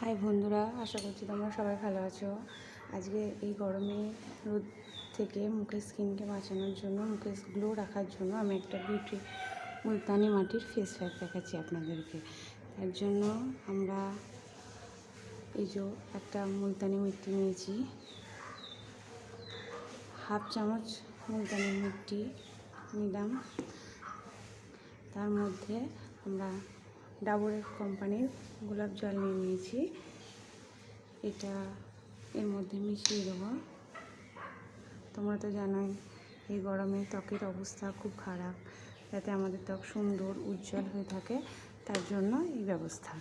High বন্ধুরা, আশা করছি তোমরা সবাই ভালো আছো। আজকে এই গরমে রোদ থেকে মুখের স্কিনকে বাঁচানোর জন্য, মুখের গ্লো রাখার জন্য আমি একটা বিউটি মুলতানি মাটির ফেস প্যাক দেখাচ্ছি আপনাদেরকে। তার জন্য আমরা এই যে একটা মুলতানি মিট্টি নিয়েছি। হাফ চামচ মুলতানি মিট্টি নিলাম। তার মধ্যে আমরা ডাবরের কোম্পানির গোলাপ জল নিয়ে নিয়েছি। এটা এর মধ্যে মিশিয়ে দেবো। তোমরা তো জানোই, এই গরমে ত্বকের অবস্থা খুব খারাপ। যাতে আমাদের ত্বক সুন্দর, উজ্জ্বল হয়ে থাকে, তার জন্য এই ব্যবস্থা।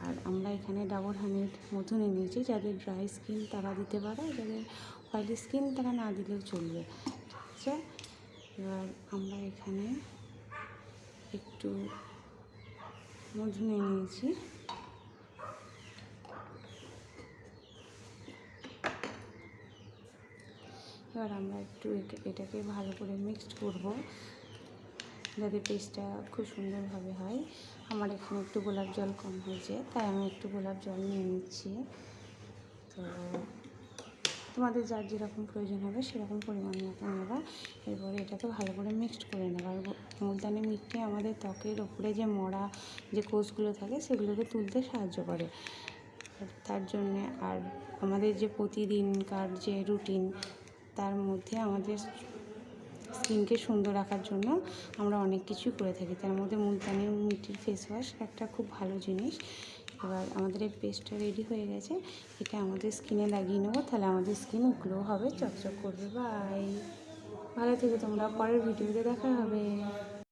আর আমরা এখানে ডাবর হানির মধু নিয়ে নিয়েছি, যাদের ড্রাই স্কিন তারা দিতে পারে, যাদের অয়েলি স্কিন তারা না দিলেও চলবে। ঠিক আছে? এবার আমরা এখানে একটু মধু নিয়ে নিয়েছি। এবার আমরা একটু একে- এটাকে ভালো করে মিক্সড করব, যাতে পেস্টটা খুব সুন্দরভাবে হয়। আমার এখানে একটু গোলাপ জল কম হয়েছে, তাই আমি একটু গোলাপ জল নিয়ে নিচ্ছি। তো তোমাদের যার যেরকম প্রয়োজন হবে সেরকম পরিমাণ মতো নেবা। এরপরে এটাকে ভালো করে মিক্সড করে নেবা। আর মুলতানি মিটটি আমাদের ত্বকের ওপরে যে মরা যে কোষগুলো থাকে সেগুলোকে তুলতে সাহায্য করে। তার জন্যে আর আমাদের যে প্রতিদিনকার যে রুটিন তার মধ্যে আমাদের স্কিনকে সুন্দর রাখার জন্য আমরা অনেক কিছু করে থাকি। তার মধ্যে মুলতানি মিটির ফেস ওয়াশ একটা খুব ভালো জিনিস। এবার আমাদের এই পেস্টটা রেডি হয়ে গেছে। এটা আমাদের স্কিনে লাগিয়ে নেব, তাহলে আমাদের স্কিন গ্লো হবে। চকচক করবে বাই ভালো থেকে তোমরা, পরের ভিডিওতে দেখা হবে।